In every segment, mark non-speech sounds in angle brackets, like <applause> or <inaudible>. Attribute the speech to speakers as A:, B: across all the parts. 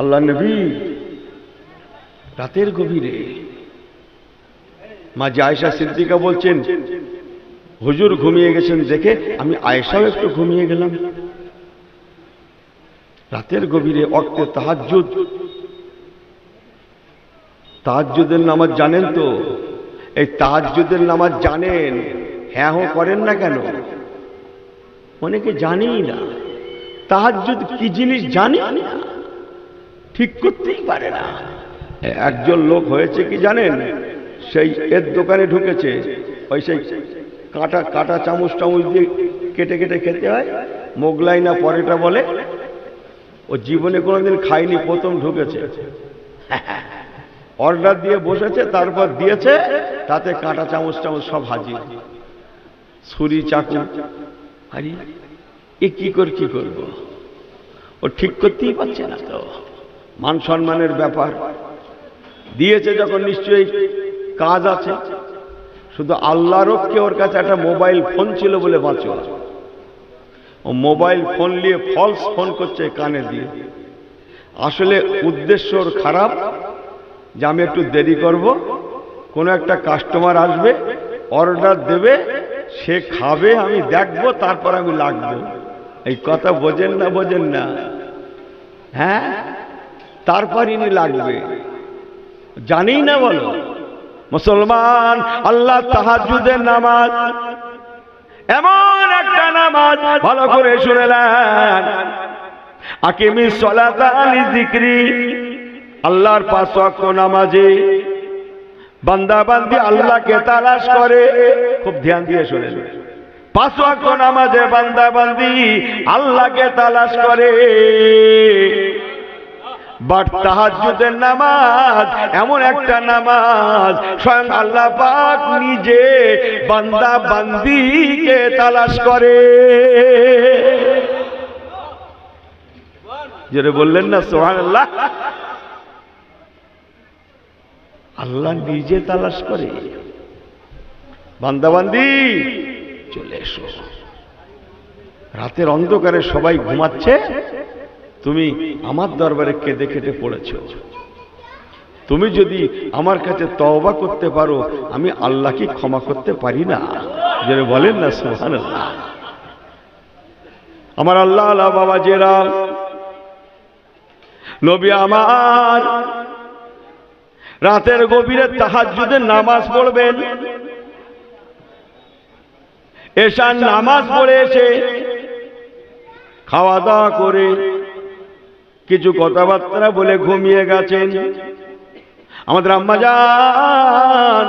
A: আল্লাহ নবী, রাতের গভীরে মা জায়সা সিদ্দিকা বলছেন, হুজুর ঘুমিয়ে গেছেন দেখে আমি আয়েশাও একটু ঘুমিয়ে গেলাম। রাতের গভীরে অক্তে তাহাজ্জুদ। তাহাজ্জুদের নামাজ জানেন তো? এই তাহাজ্জুদের নামাজ জানেন? হ্যাঁ হো করেন না কেন? অনেকে জানেই না। তাহাজুদ কি জিনিস জানি? না ঠিক করতেই পারে না। একজন লোক হয়েছে কি জানেন? সেই এর দোকানে ঢুকেছে। ওই সেই কাটা কাটা চামচ টামচ দিয়ে কেটে কেটে খেতে হয়। মোগলাই না পরেটা বলে। ও জীবনে কোনোদিন খায়নি, প্রথম ঢুকেছে। <laughs> অর্ডার দিয়ে বসেছে, তারপর দিয়েছে, তাতে কাঁটা চামচ চামচ সব হাজির। ছুরি, চাকু। আরে, এ কি করে কি করব? ও ঠিক করতেই পারছে না তো। মান সম্মানের ব্যাপার। দিয়েছে যখন নিশ্চয়ই কাজ আছে। শুধু আল্লাহরও কে ওর কাছে একটা মোবাইল ফোন ছিল বলে বাঁচো ও মোবাইল ফোন নিয়ে ফলস ফোন করছে কানে দিয়ে। আসলে উদ্দেশ্য ওর খারাপ যে আমি একটু দেরি করব, কোনো একটা কাস্টমার আসবে অর্ডার দেবে, সে খাবে, আমি দেখব, তারপর আমি লাগবো। এই কথা বোঝেন না বোঝেন না। হ্যাঁ? তারপর ইনি লাগবে। জানি না বলো। মুসলমান, আল্লাহ তাহাজুদের নামাজ, এমন একটা নামাজ ভালো করে শুনে নেন। আকিমি সলাতা আলি জিক্রি আল্লাহর পাঁচ ওয়াক্ত নামাজে বান্দা বান্দি আল্লাহকে তালাশ করে, খুব ধ্যান দিয়ে শুনে পাঁচ ওয়াক্ত নামাজে বান্দা বান্দি আল্লাহকে তালাশ করে। বাট তাহাজ্জুদের নামাজ, এমন একটা নামাজ স্বয়ং আল্লাহ পাক নিজে বান্দা বান্দিকে তালাশ করে। যেটা বললেন না সোহান আল্লাহ আল্লাহ নিজে তালাশ করে। বান্দাবান্দি, চলে এসো। রাতের অন্ধকারে সবাই ঘুমাচ্ছে। তুমি আমার দরবারে কেঁদে কেটে পড়েছ। তুমি যদি আমার কাছে তওবা করতে পারো, আমি আল্লাহকে ক্ষমা করতে পারি না। যেন বলেন না সোহান আমার আল্লাহ আল্লাহ বাবা জেরা নবী আমার, রাতের গভীরে তাহাজ্জুদের নামাজ পড়বেন। এসার নামাজ পড়ে এসে খাওয়া দাওয়া করে কিছু কথাবার্তা বলে ঘুমিয়ে গেছেন। আমাদের আম্মাজান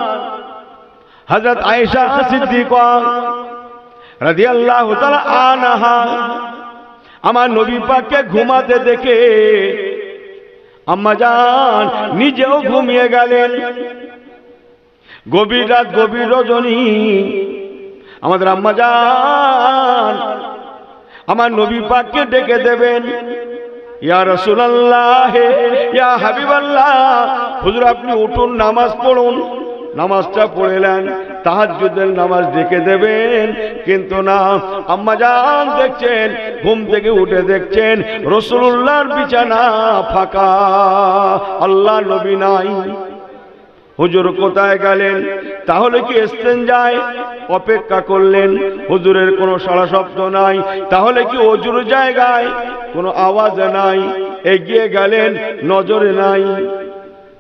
A: হজরত আয়েশা সিদ্দিকা রাদিয়াল্লাহু তাআলা আনহা, আমার নবী পাককে ঘুমাতে দেখে আম্মাজান নিজেও ঘুমিয়ে গেলেন। গভীর রাত, গভীর রজনী, আমাদের আম্মাজান আমার নবী পাককে ডেকে দেবেন। ইয়া রসুলাল্লাহ, ইয়া হাবিবাল্লাহ, হুজুর আপনি উঠুন, নামাজ পড়ুন। নামাজটা পড়েলেন তাহাজুদের নামাজ ডেকে দেবেন। কিন্তু না, আম্মা যান দেখছেন, ঘুম থেকে উঠে দেখছেন রসুল্লাহর বিছানা ফাঁকা, আল্লাহ নবী নাই। হুজুর কোথায় গেলেন? তাহলে কি যায়? অপেক্ষা করলেন, হুজুরের কোনো সারা শব্দ নাই। তাহলে কি অজুর জায়গায় কোনো আওয়াজ নাই? এগিয়ে গেলেন, নজরে নাই।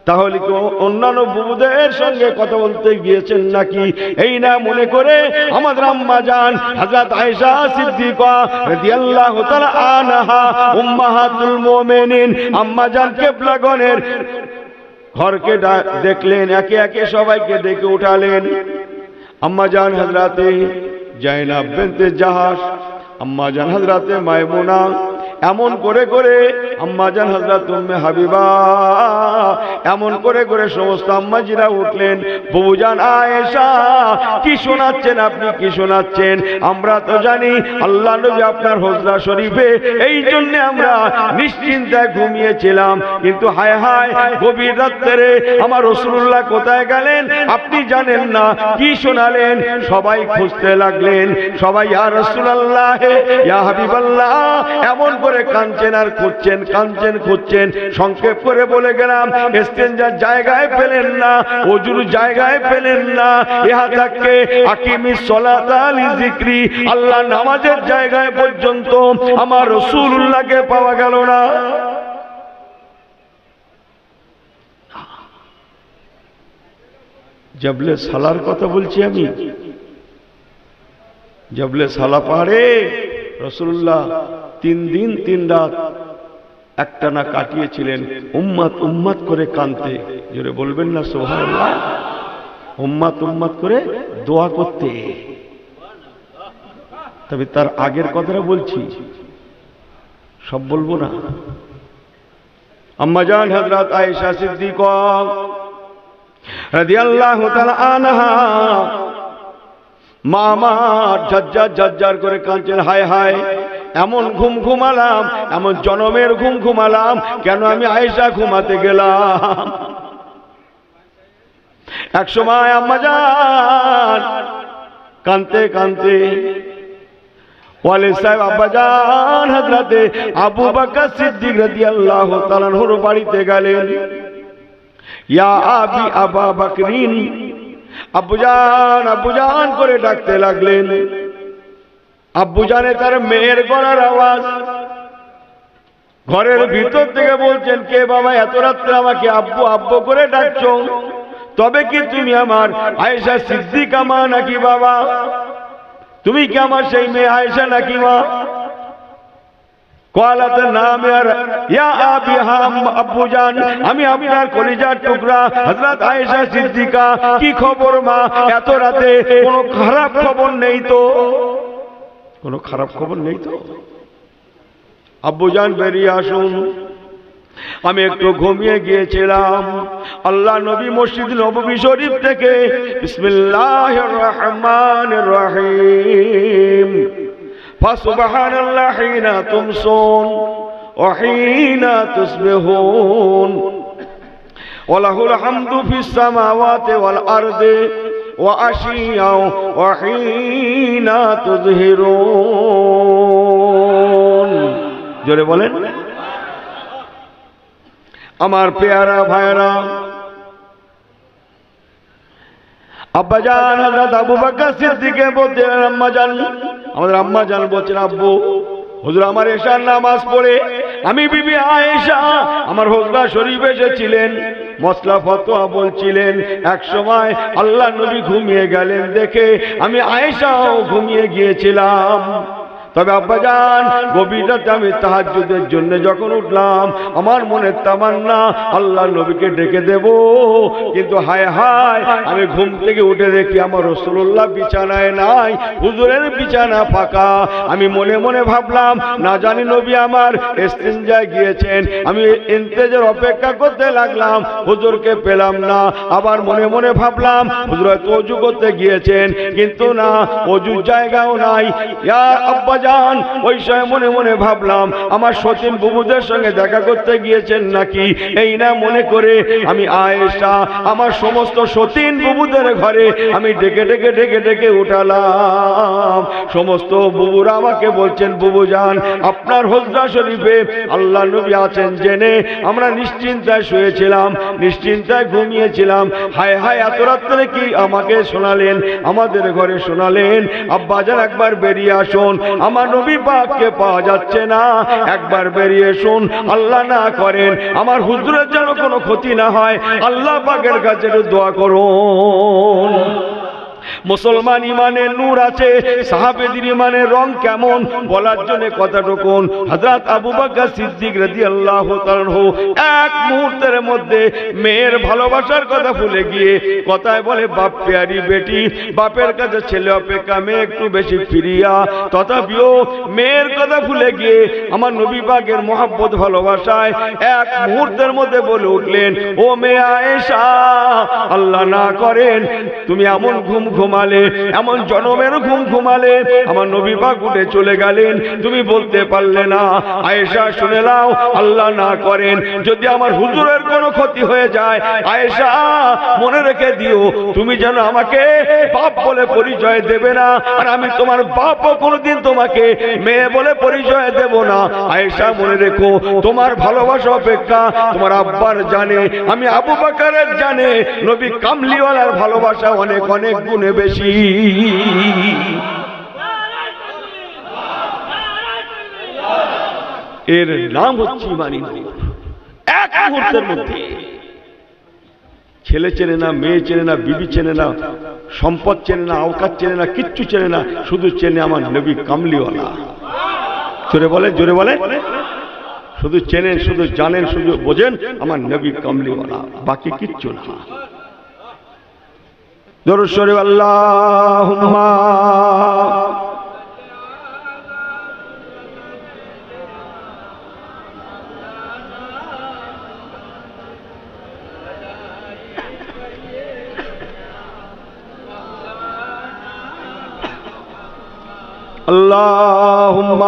A: তাহলে কি অন্যান্য বুবুদের সঙ্গে কথা বলতে গিয়েছেন নাকি? এই না মনে করে আমাদের আম্মা যান হযরত আয়েশা সিদ্দিকা রাদিয়াল্লাহু তাআলা আনহা, উম্মাহাতুল মুমিনিন আম্মা জান কেবলাগণের ঘরকে দেখলেন, একে একে সবাইকে ডেকে উঠালেন। আম্মা জান হাজরাতে জাইনাব বেনতে জাহাস আম্মা জান হাজরাতে মায়মুনা এমন করে করে আম্মা জান হাজরাত উম্মে হাবিবা, এমন করে করে সমস্ত আম্মাজিরা উঠলেন। বউজান আয়েশা, কি শোনাচ্ছেন আপনি, কি শোনাচ্ছেন? আমরা তো জানি আল্লাহ নবী আপনার হজরা শরীফে এই জন্য আমরা নিশ্চিন্তায় ঘুমিয়েছিলাম। কিন্তু হায় হায়, গভীর রাত্রে আমার রসুল্লাহ কোথায় গেলেন? আপনি জানেন না, কি শোনালেন? সবাই খুঁজতে লাগলেন। সবাই আর রসুল্লাহ ইয়া হাবিবাল্লাহ, এমন করে কাঁদছেন আর খুঁজছেন, কাঁদছেন, খুঁজছেন। সংক্ষেপ করে বলে গেলাম এস্তেঞ্জার জায়গায় পেলেন না অজুর জায়গায় পেলেন না। ইহা থাকে আকিমি সলাতালি জিক্রি। আল্লাহ নামাজের জায়গায় পর্যন্ত আমার রসুল্লাহকে পাওয়া গেল না। জবলে সালার কথা বলছি আমি। জবলে সালা পাহাড়ে রসুল্লাহ তিন দিন, তিন রাত একটা না কাটিয়েছিলেন, উম্মাত উম্মাত করে কানতে। জোরে বলবেন না সোহান উম্মাত উম্মাত করে দোয়া করতে। তবে তার আগের কথাটা বলছি। সব বলব না। আম্মাজান হজরত আয়েশা সিদ্দিক রাদিয়াল্লাহু তাআলা আনহা মা আমার ঝজ্জার ঝজ্জার করে কাঁদছেন, হায় হায়। এমন ঘুম ঘুমালাম, এমন জনমের ঘুম ঘুমালাম, কেন আমি আয়েশা ঘুমাতে গেলাম? এক সময় আম্মা যান কানতে কানতে ওয়ালে সাহেব আব্বাজান হজরতে আবু বকর সিদ্দিক রাদিয়াল্লাহু তাআলা নূর বাড়িতে গেলেন। ইয়া আবি আবা বকরিন আব্বুজান আব্বুজান করে ডাকতে লাগলেন। আব্বুজানে তার মেয়ের গলার আওয়াজ। ঘরের ভিতর থেকে বলছেন, কে বাবা, এত রাত্রে আমাকে আব্বু আব্বু করে ডাকছো? তবে কি তুমি আমার আয়েশা সিদ্দিকা মা নাকি বাবা? তুমি কি আমার সেই মেয়ে আয়েশা নাকি মা? আমি আপনার কলিজার টুকরা, হযরত আয়েশা সিদ্দিকা, কি খবর মা? এত রাতে কোনো খারাপ খবর নেই তো? কোনো খারাপ খবর নেই তো? আব্বু আব্বুজান বেরিয়ে আসুন। আমি একটু ঘুমিয়ে গিয়েছিলাম। আল্লাহ নবী মসজিদ নবী শরীফ থেকে বিসমিল্লাহ রহমান রহিম। ফাসুবাহান আল্লাহ হিনা তুম তুমসুন অহিনা তুসবিহুন। ওয়ালাহুল হামদু ফিস সামাওয়াতি ওয়াল আরদি। وأشياء وحين تظهرون জোরে বলেন আমার পেয়ারা ভাইরা আব্বাজান হযরত আবু বকর সিদ্দিকে বলতেন আম্মাজান আমাদের আম্মাজান বলছেন আব্বু হুজুর আমার এশার নামাজ পড়ে আমি বিবি আয়েশা আমার হোজরা শরীফ এসেছিলেন মশলা ফতোয়া বলছিলেন এক সময় আল্লাহ নবী ঘুমিয়ে গেলেন দেখে আমি আয়েশাও ঘুমিয়ে গিয়েছিলাম। তবে আব্বাজান গভীর রাতে আমি তাহাজ্জুদের জন্য যখন উঠলাম, আমার মনের তামান্না আল্লাহ নবীকে ডেকে দেব। কিন্তু হায় হায়, আমি ঘুম থেকে উঠে দেখি আমার রসুল্লাহ বিছানায় নাই, হুজুরের বিছানা ফাঁকা। আমি মনে মনে ভাবলাম, না জানি নবী আমার এস্তিনজায় গিয়েছেন। আমি ইন্তেজের অপেক্ষা করতে লাগলাম, হুজুরকে পেলাম না। আবার মনে মনে ভাবলাম, হুজুর হয়তো অজু করতে গিয়েছেন, কিন্তু না, অজুর জায়গাও নাই। আব্বা যান। ওই সময় মনে মনে ভাবলাম, আমার সতীন বুবুদের সঙ্গে দেখা করতে গিয়েছেন নাকি? এই না মনে করে আমি আয়েশা, আমার সমস্ত সতীন বুবুদের ঘরে আমি ডেকে ডেকে ডেকে ডেকে উঠালাম। সমস্ত বুবুরা আমাকে বলছেন, বুবু যান, আপনার হজরা শরীফে আল্লাহ নবী আছেন জেনে আমরা নিশ্চিন্তায় শুয়েছিলাম, নিশ্চিন্তায় ঘুমিয়েছিলাম। হায় হায়, এত রাত্রে কি আমাকে শোনালেন, আমাদের ঘরে শোনালেন? আব্বাজান একবার বেরিয়ে আসুন আমার নবী পাককে পাওয়া যাচ্ছে না। একবার বেরিয়ে শুন, আল্লাহ না করেন, আমার হুজুরের যেন কোনো ক্ষতি না হয়। আল্লাহ পাকের কাছে একটু দোয়া করুন। মুসলমান ইমানের নূর আছে, সাহাবেদের ইমানের রং কেমন, বলার জন্য কথাটুকুন। হযরত আবু বকর সিদ্দিক রাদিয়াল্লাহু তাআলা এক মুহূর্তের মধ্যে মেয়ের ভালোবাসার কথা ভুলে গিয়ে কথায় বলে, বাপ পেয়ারি বেটি, বাপের কাছে ছেলে অপেক্ষা মেয়ে একটু বেশি ফিরিয়া তথাপিও মেয়ের কথা ভুলে গিয়ে আমার নবী পাকের মহাব্বত ভালোবাসায় এক মুহূর্তের মধ্যে বলে উঠলেন, ও মেয়ে আয়েশা, আল্লাহ না করেন, তুমি এমন ঘুম ঘুমালে, এমন জনমের ঘুম ঘুমালে, আমার নবী পাক উঠে চলে গেলেন। তুমি বলতে পারলে না। আয়েশা, শুনে নাও, আল্লাহ না করেন, যদি আমার হুজুরের কোনো ক্ষতি হয়ে যায়। আয়েশা, মনে রেখে দিও, তুমি যেন আমাকে বাপ বলে পরিচয় দেবে না, আর আমি তোমার বাপও কোনোদিন তোমাকে মেয়ে বলে পরিচয় দেব না। আয়েশা, মনে রেখো, তোমার ভালোবাসা অপেক্ষা তোমার আব্বার জানে, আমি আবু বাকারের জানে, নবী কামলিওয়ালার ভালোবাসা অনেক অনেক গুণে বেশি। এর নাম হচ্ছে ইমানি। নূর। এক মুহূর্তের মধ্যে। ছেলে চেনে না, মেয়ে চেনে না, বিবি চেনে না, সম্পদ চেনে না, আওকাত চেনে না, কিচ্ছু চেনে না, শুধু চেনে আমার নবী কামলিওয়ালা। জোরে বলে জোরে বলে। শুধু চেনেন, শুধু জানেন, শুধু বোঝেন আমার নবী কামলিওয়ালা, বাকি কিচ্ছু না। দরুদ শরীফ اللہم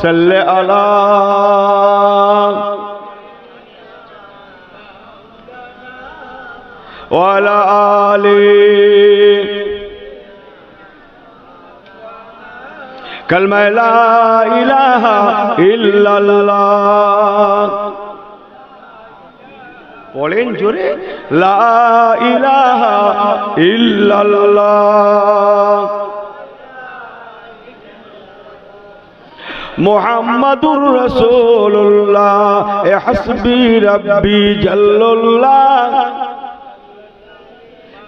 A: صلی علی وعلا آلی کلمہ لا الہ الا اللہ بولیں جورے لا الہ الا اللہ মোহাম্মদুর রসুল্লাহ এ হাসবি রব্বি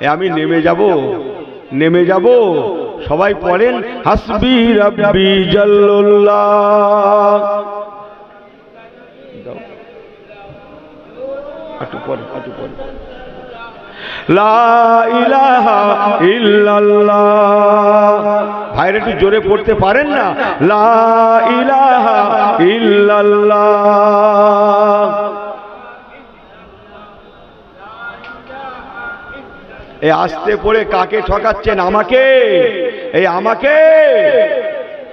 A: এ আমি নেমে যাব নেমে যাব। সবাই পড়েন, হাসবি রব্বি জাল্লুল্লাহ। একটু পরে একটু পরে ভাইরা একটু জোরে পড়তে পারেন না? লা ইলাহা এই আসতে পড়ে কাকে ঠকাচ্ছেন আমাকে? এই আমাকে?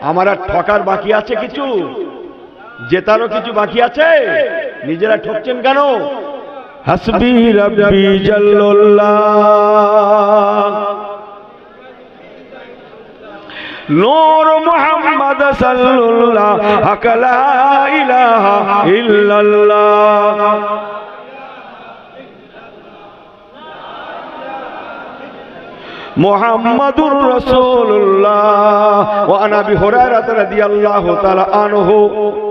A: আমার আর ঠকার বাকি আছে কিছু? জেতারও কিছু বাকি আছে? নিজেরা ঠকছেন কেন? হাসবি রব্বি জাল্লাল্লাহ। নূর মুহাম্মদ সাল্লাল্লাহ আকলা ইলাহা ইল্লাল্লাহ। মুহাম্মাদুর রাসূলুল্লাহ। ওয়া আনা আবি হুরায়রা রাদিয়াল্লাহু তাআলা আনহু।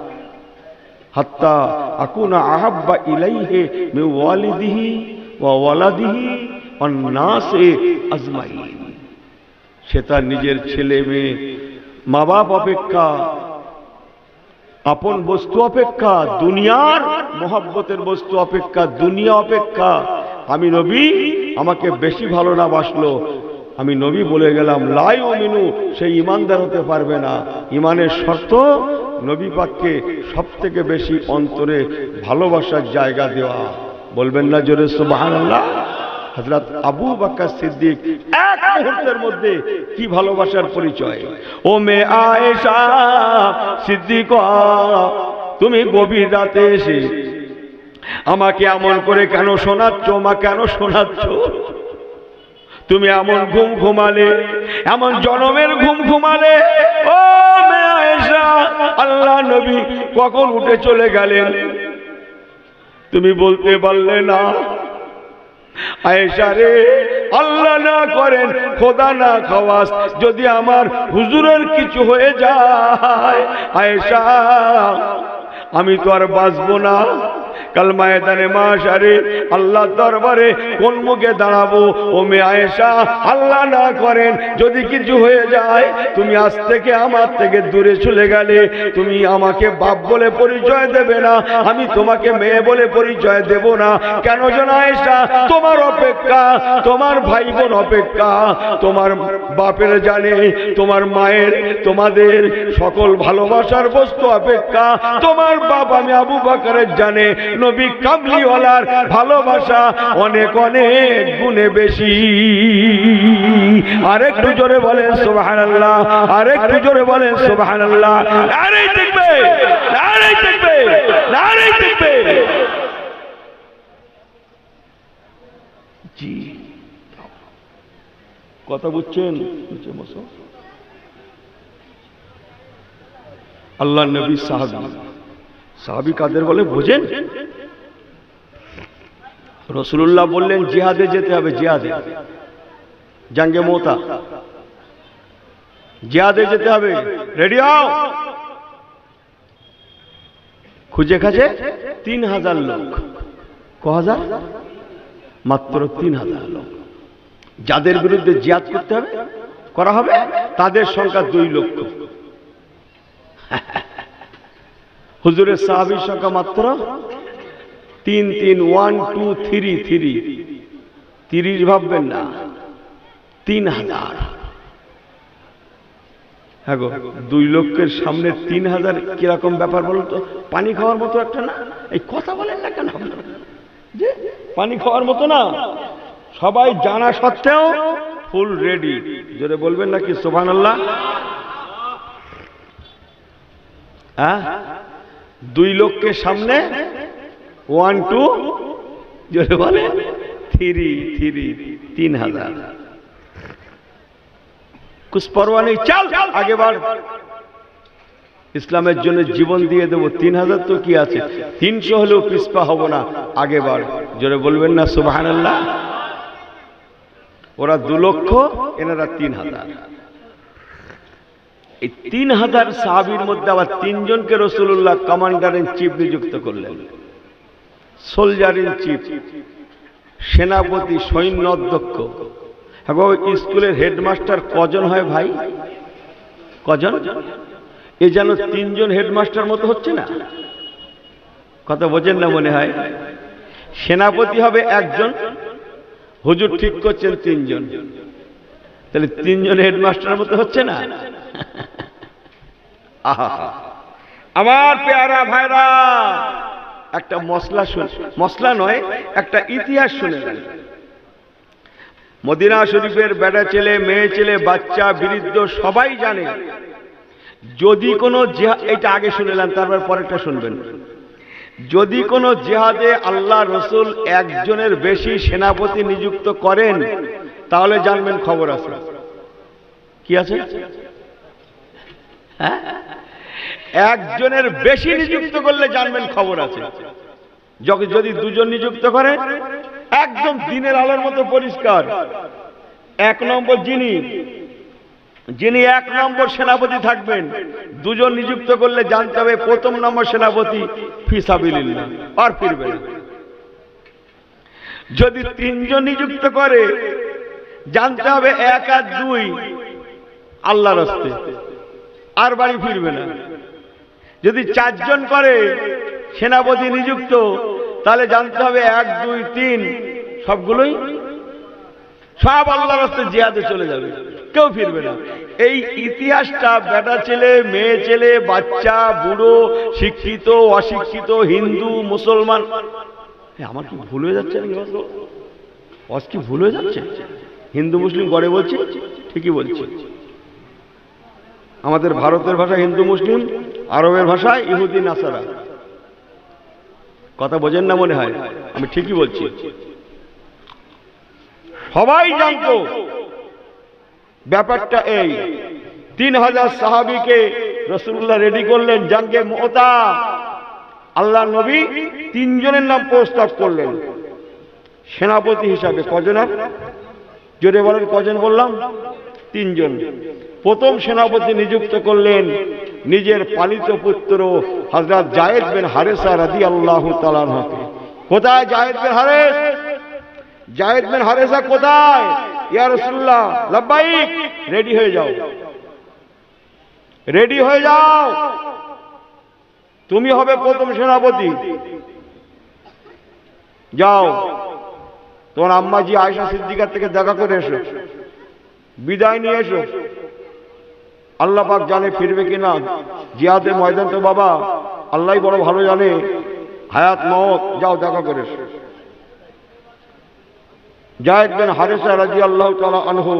A: হাত্তা আকুনা আহাব্বা ইলাইহে মে ওয়ালিদিহি ওয়া ওয়ালাদিহি ওয়ান নাসে আজমাইন। সে তার নিজের ছেলে মেয়ে মা বাপ অপেক্ষা, আপন বস্তু অপেক্ষা, দুনিয়ার মহব্বতের বস্তু অপেক্ষা, দুনিয়া অপেক্ষা। আমি নবী, আমাকে বেশি ভালো না বাসলো। আমি নবী বলে গেলাম লাই ও মিনু সেই ইমানদার হতে পারবে না। ইমানের শর্ত নবী পাককে সব থেকে বেশি অন্তরে ভালোবাসার জায়গা দেওয়া। বলবেন না জোরে সুবহানাল্লাহ। হযরত আবু বকর সিদ্দিক এক মুহূর্তের মধ্যে কি ভালোবাসার পরিচয়? ও মে আয়েশা সিদ্দিক, তুমি গভীর রাতে এসে আমাকে এমন করে কেন শোনাচ্ছ, মা কেন শোনাচ্ছ? তুমি এমন ঘুম ঘুমালে, এমন জনমের ঘুম ঘুমালে, ও মে আয়েশা আল্লাহ নবী কখন উঠে চলে গেলেন? তুমি বলতে পারলে না। আয়েশা রে, আল্লাহ না করেন, খোদা না খাওয়াস, যদি আমার হুজুরের কিছু হয়ে যায়। আয়েশা, আমি তো আর বাঁচবো না। কাল ময়দানে মাশারে আল্লাহ দরবারে কোন মুখে দাঁড়াবো? ও মে আয়েশা, আল্লাহ না করেন, যদি কিছু হয়ে যায়, তুমি আজ থেকে আমার থেকে দূরে চলে গেলে, তুমি আমাকে বাপ বলে পরিচয় দেবে না, আমি তোমাকে মেয়ে বলে পরিচয় দেব না। কেন যেন আয়েশা, তোমার অপেক্ষা, তোমার ভাই বোন অপেক্ষা, তোমার বাপের জানে, তোমার মায়ের, তোমাদের সকল ভালোবাসার বস্তু অপেক্ষা, তোমার বাপ আমি আবু বাকারের জানে নবী কামলিওয়ালার ভালোবাসা অনেক অনেক গুণে বেশি। আরেকটু জোরে বলেন, সুবহানাল্লাহ। আরেকটু জোরে বলেন, সুবহানাল্লাহ। নারে দেখবে নারে দেখবে নারে দেখবে জি। কথা বুঝছেন? বুঝছে বসো। আল্লাহ নবী সাহাবি। সাহাবি কাদের বলে, বোঝেন? রসুল্লাহ বললেন, জিহাদে যেতে হবে, জিহাদে। জাঙ্গে মোতা। জিহাদে যেতে হবে। রেডি হও। খুঁজে খাজে তিন হাজার লোক। ক হাজার? মাত্র তিন হাজার লোক। যাদের বিরুদ্ধে জিয়াদ করতে হবে, করা হবে, তাদের সংখ্যা দুই লক্ষ। হুজুরের সাহাবির সংখ্যা মাত্র তিন তিন ওয়ান টু থ্রি থ্রি তিরিশ ভাববেন না। তিন হাজার। হ্যাঁ দুই লক্ষের সামনে তিন হাজার কীরকম ব্যাপার বলুন তো? পানি খাওয়ার মতো একটা না? এই কথা বলেন না কেন? যে পানি খাওয়ার মতো না? সবাই জানা সত্ত্বেও ফুল রেডি। জোরে বলবেন নাকি সোভান আল্লাহ হ্যাঁ? দুই লক্ষের সামনে ওয়ান টু জোরে বলে থ্রি থ্রি তিন হাজার। কুছ চাল, আগে বাড়। ইসলামের জন্য জীবন দিয়ে দেবো তিন হাজার তো কি আছে? তিনশো হলেও পিসপা হব না, আগে বাড়। জোরে বলবেন না আল্লাহ ওরা দু লক্ষ, এনারা তিন হাজার। এই তিন হাজার সাহাবির মধ্যে আবার তিনজনকে রসুল্লাহ কমান্ডার ইন চিফ নিযুক্ত করলেন। সোলজার ইন চিফ সেনাপতি সৈন্য অধ্যক্ষ। বাবা, স্কুলের হেডমাস্টার কজন হয় ভাই? কজন? এ যেন তিনজন হেডমাস্টার মতো হচ্ছে না? কথা বোঝেন না মনে হয়? সেনাপতি হবে একজন হুজুর ঠিক করছেন তিনজন। তাহলে তিনজন হেডমাস্টার মতো হচ্ছে না? <laughs> আমার পেয়ারা ভাইরা, একটা মশলা শুন, মশলা নয়, একটা ইতিহাস শুনে মদিনা শরীফের বেটা ছেলে, মেয়ে ছেলে, বাচ্চা, বৃদ্ধ সবাই জানে। যদি কোনো জেহা, এটা আগে শুনেলেন তারপর পরেরটা শুনবেন। যদি কোনো জেহাদে আল্লাহ রসুল একজনের বেশি সেনাপতি নিযুক্ত করেন, তাহলে জানবেন খবর আছে। কি আছে? একজনের বেশি নিযুক্ত করলে জানবেন খবর আছে। যদি দুজন নিযুক্ত করে, একদম দিনের আলোর মতো পরিষ্কার। এক নম্বর যিনি যিনি এক নম্বর সেনাপতি থাকবেন, দুজন নিযুক্ত করলে জানতে হবে প্রথম নম্বর সেনাপতি ফিসাবিল্লাহ আর ফিরবে যদি তিনজন নিযুক্ত করে, জানতে হবে এক আর দুই আল্লাহ রস্তে আর বাড়ি ফিরবে না। যদি চারজন করে, সেনাপতি নিযুক্ত, তাহলে জানতে হবে এক, দুই, তিন, সবগুলোই সব আল্লাহ রাস্তায় জিহাদে চলে যাবে। কেউ ফিরবে না। এই ইতিহাসটা বেটা ছেলে, মেয়ে ছেলে, বাচ্চা, বুড়ো, শিক্ষিত, অশিক্ষিত, হিন্দু, মুসলমান। আমার কি ভুল হয়ে যাচ্ছে অস কি ভুল হয়ে যাচ্ছে? হিন্দু, মুসলিম গড়ে বলছি? ঠিকই বলছি। আমাদের ভারতের ভাষা হিন্দু, মুসলিম, আরবের ভাষা ইহুদি, নাসারা। কথা বোঝেন না মনে হয়? আমি ঠিকই বলছি। সবাই জানতো, ব্যাপারটা এই। তিন হাজার সাহাবিকে রসুল্লাহ রেডি করলেন জাঙ্গে মোতা আল্লাহ নবী তিনজনের নাম প্রস্তাব করলেন। সেনাপতি হিসাবে কজনের? জোরে বলেন, কজন বললাম? তিনজন। প্রথম সেনাপতি নিযুক্ত করলেন নিজের পালিত পুত্র হজরত জায়েদ বিন হারেসা রাদি আল্লাহ তালানহকে কোথায় জায়েদ বিন হারেস? জায়েদ বিন হারেসা কোথায়? ইয়া লাব্বাইক, রেডি হয়ে যাও। রেডি হয়ে যাও। তুমি হবে প্রথম সেনাপতি। যাও। তোমার আম্মাজি আয়সা সিদ্দিকার থেকে দেখা করে এসো। বিদায় নিয়ে এসো। আল্লাহ পাক জানে ফিরবে কিনা। জিয়াদের ময়দান তো বাবা। আল্লাহ বড় ভালো জানে। হায়াত মত যাও দেখা করে জায়েদ বিন হারেসা রাজি আল্লাহ তালা আনহু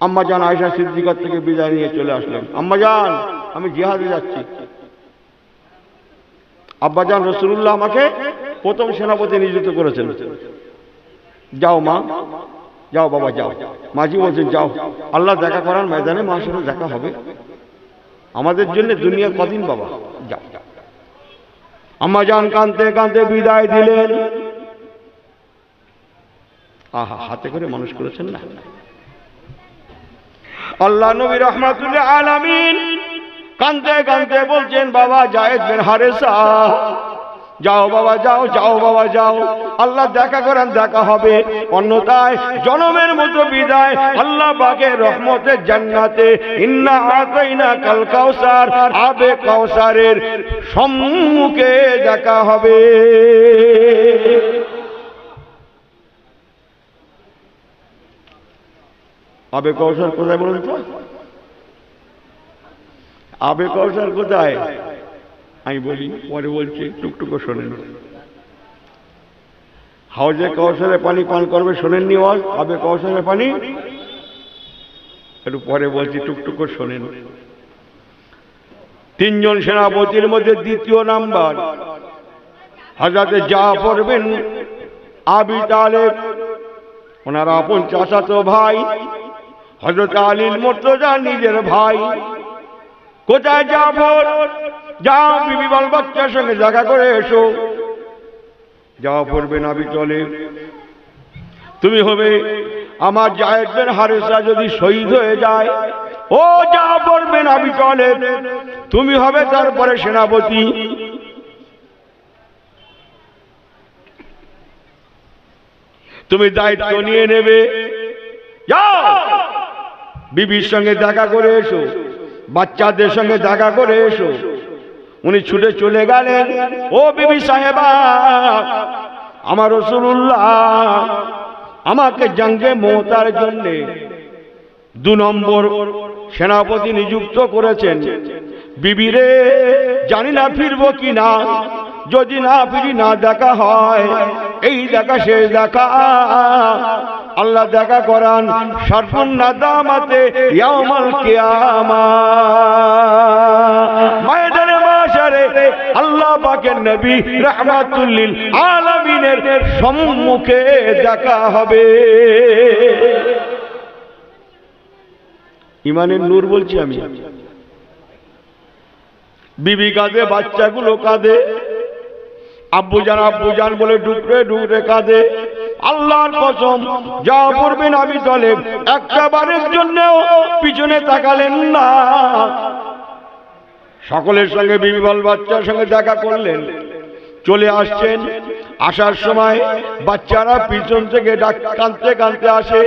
A: আম্মা জান আয়সা সিদ্দিকার থেকে বিদায় নিয়ে চলে আসলেন। আম্মা জান, আমি জিহাদে যাচ্ছি। আব্বাজান রসুল্লাহ আমাকে প্রথম সেনাপতি নিযুক্ত করেছেন। যাও মা। যাও বাবা, যাও। মাঝি বলছেন, যাও। আল্লাহ দেখা করার ময়দানে মার সাথে দেখা হবে। আমাদের জন্য দুনিয়া কদিন বাবা, যাও। আম্মা যান কানতে কানতে বিদায় দিলেন। আহা, হাতে করে মানুষ করেছেন না? আল্লাহ নবী রহমাতুল্লাহ আলামিন কানতে কানতে বলছেন, বাবা, জায়েদ বিন হারেসা। যাও বাবা, যাও যাও বাবা, যাও। আল্লাহ দেখা করেন, দেখা হবে। অন্যতায় জনমের মতো বিদায় আল্লাহ বাগে রহমতের জান্নাতে। ইন্না আতাইনা কাল কাউসার, আবে কাউসারের সম্মুখে দেখা হবে। আবে কৌশল কোথায় বলুন তো? আবে কৌশল কোথায়? আমি বলি, পরে বলছি টুকটুকু শোনেন হাউজে কৌশলে পানি পান করবে, শোনেননি ওয়াজ? আবে কৌশলে পানি? একটু পরে বলছি টুকটুকু শোনেন। তিনজন সেনাপতির মধ্যে দ্বিতীয় নাম্বার হাজাতে যা পড়বেন আবি তালেব। ওনারা আপন চাচাতো ভাই হজরত আলীর মর্তজা, নিজের ভাই। কোথায় যাবর যাও, বিবি বাল বাচ্চার সঙ্গে দেখা করে এসো। যাওয়া পড়বে নাবি চলে তুমি হবে আমার জায়েদের হারেসা যদি শহীদ হয়ে যায়। ও যা পড়বে নাবি চলে তুমি হবে তারপরে সেনাপতি। তুমি দায়িত্ব নিয়ে নেবে। বিবির সঙ্গে দেখা করে এসো। বাচ্চাদের সঙ্গে দেখা করে এসো। উনি ছুটে চলে গেলেন, ও বিবি সাহেবা, আমার রসুল্লাহ আমাকে জঙ্গে মোহতার জন্যে দু নম্বর সেনাপতি নিযুক্ত করেছেন। বিবিরে জানি না ফিরবো কি না যদি না ফিরি না দেখা হয় এই দেখা শেষ দেখা। আল্লাহ দেখা করান সর্বন্না দামাতে আল্লাহ পাকের নবী রাহমাতুল্লিল আলামিনের সম্মুখে দেখা হবে। ইমানের নূর বলছি আমি। বিবি কাঁদে, বাচ্চাগুলো কাঁদে। আব্বুজান আব্বুজান বলে ডুকরে ডুকরে কাঁদে। আল্লাহর কসম, যা পড়বেন আমি চলে। একটা বারের পিছনে তাকালেন না। সকলের সঙ্গে বিবি বল বাচ্চার সঙ্গে দেখা করলেন। চলে আসছেন। আসার সময় বাচ্চারা পিছন থেকে ডাক কাঁদতে কাঁদতে আসে।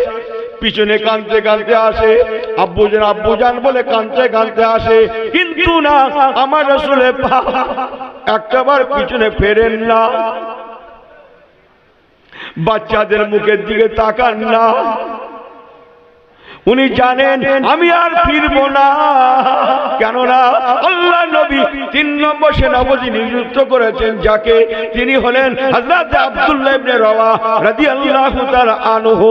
A: পিছনে কাঁদতে কাঁদতে আসে, আব্বু যেন আব্বু যান বলে কাঁদতে কাঁদতে আসে, কিন্তু না, আমার আসলে একটাবার পিছনে ফেরেন না। বাচ্চাদের মুখের দিকে তাকান না। উনি জানেন আমি আর ফিরবো না। কেননা আল্লাহ নবী তিন নম্বর সেনাপতি নিযুক্ত করেছেন যাকে। তিনি হলেন হযরত আব্দুল্লাহ ইবনে রওয়া রাদিয়াল্লাহু তাআলা আনহু।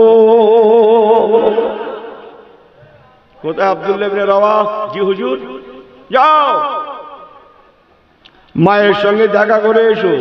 A: কোথায় আব্দুল্লাহ ইবনে রওয়া জি হুজুর, যাও। মায়ের সঙ্গে দেখা করে এসো।